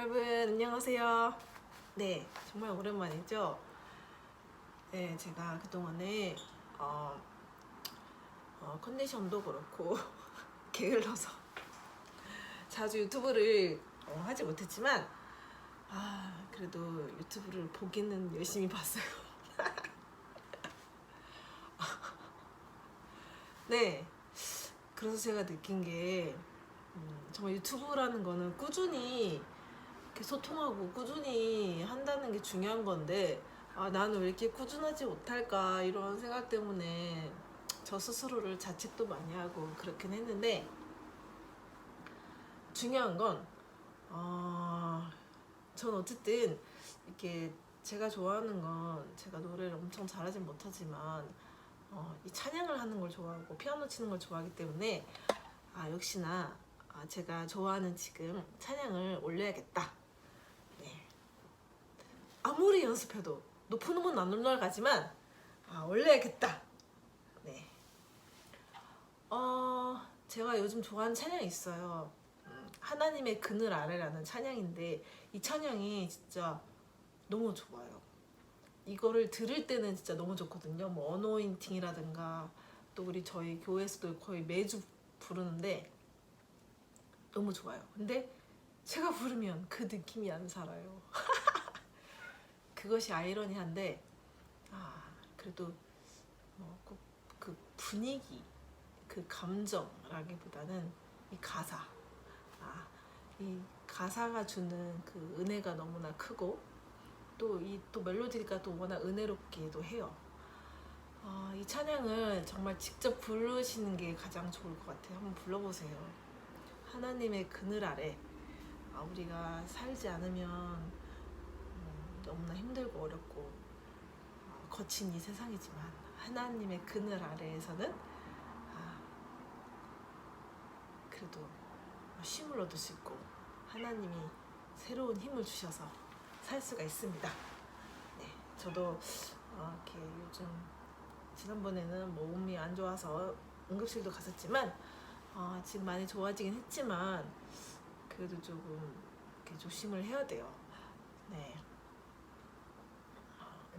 여러분 안녕하세요. 네, 정말 오랜만이죠. 네, 제가 그 동안에 어, 어, 컨디션도 그렇고 게을러서 자주 유튜브를 어, 하지 못했지만 아 그래도 유튜브를 보기는 열심히 봤어요. 네, 그래서 제가 느낀 게 음, 정말 유튜브라는 거는 꾸준히 이렇게 소통하고 꾸준히 한다는 게 중요한 건데 아 나는 왜 이렇게 꾸준하지 못할까 이런 생각 때문에 저 스스로를 자책도 많이 하고 그렇긴 했는데 중요한 건 어, 전 어쨌든 이렇게 제가 좋아하는 건 제가 노래를 엄청 잘하진 못하지만 어, 이 찬양을 하는 걸 좋아하고 피아노 치는 걸 좋아하기 때문에 아 역시나 아, 제가 좋아하는 지금 찬양을 올려야겠다. 네. 아무리 연습해도 높은 음은 안 올라가지만 아, 올려야겠다. 네. 어, 제가 요즘 좋아하는 찬양이 있어요. 음, 하나님의 그늘 아래라는 찬양인데 이 찬양이 진짜 너무 좋아요. 이거를 들을 때는 진짜 너무 좋거든요. 뭐 어노인팅이라든가 또 우리 저희 교회에서도 거의 매주 부르는데 너무 좋아요. 근데 제가 부르면 그 느낌이 안 살아요. 그것이 아이러니한데 아 그래도 뭐꼭그 분위기 그 감정라기보다는 이 가사 아 이 가사가 주는 그 은혜가 너무나 크고 또 이 또 멜로디가 또 워낙 은혜롭기도 해요. 아, 이 찬양을 정말 직접 부르시는 게 가장 좋을 것 같아요. 한번 불러보세요. 하나님의 그늘 아래 아, 우리가 살지 않으면 음, 너무나 힘들고 어렵고 어, 거친 이 세상이지만 하나님의 그늘 아래에서는 아, 그래도 쉼을 얻을 수 있고 하나님이 새로운 힘을 주셔서 살 수가 있습니다. 네, 저도 어, 이렇게 요즘 지난번에는 뭐 몸이 안 좋아서 응급실도 갔었지만 어, 지금 많이 좋아지긴 했지만 그래도 조금 조심을 해야 돼요. 네.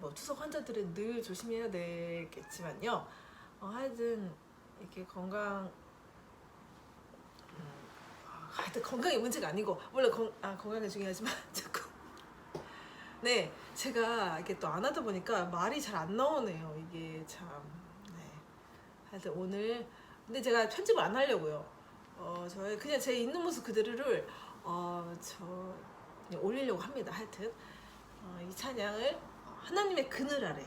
어, 뭐 투석 환자들은 늘 조심해야 되겠지만요. 어, 하여튼 이렇게 건강 음, 아, 하여튼 건강이 문제가 아니고 원래 건, 아, 건강이 중요하지만 자꾸 네 제가 이렇게 또 안 하다 보니까 말이 잘 안 나오네요. 이게 참. 네. 하여튼 오늘 근데 제가 편집을 안 하려고요. 어 저의 그냥 제 있는 모습 그대로를 어저 올리려고 합니다. 하여튼 어, 이 찬양을 하나님의 그늘 아래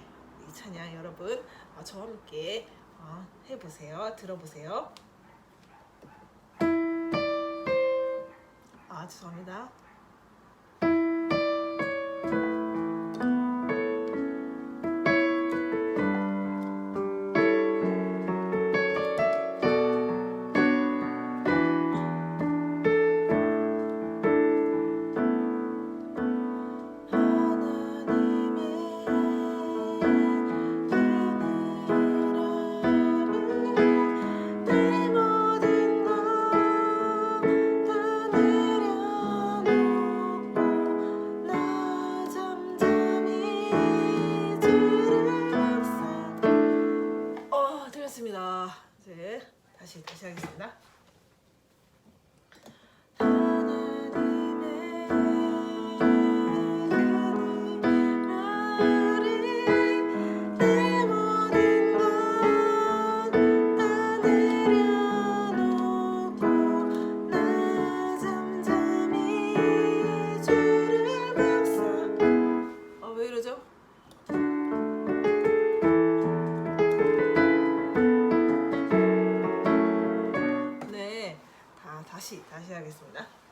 이 찬양 여러분 어, 저와 함께 어, 해보세요 들어보세요 다시 다시 하겠습니다. 해야겠습니다.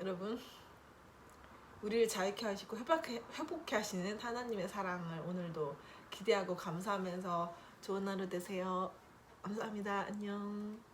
여러분 우리를 자유케 하시고 회복해, 회복케 하시는 하나님의 사랑을 오늘도 기대하고 감사하면서 좋은 하루 되세요. 감사합니다. 안녕.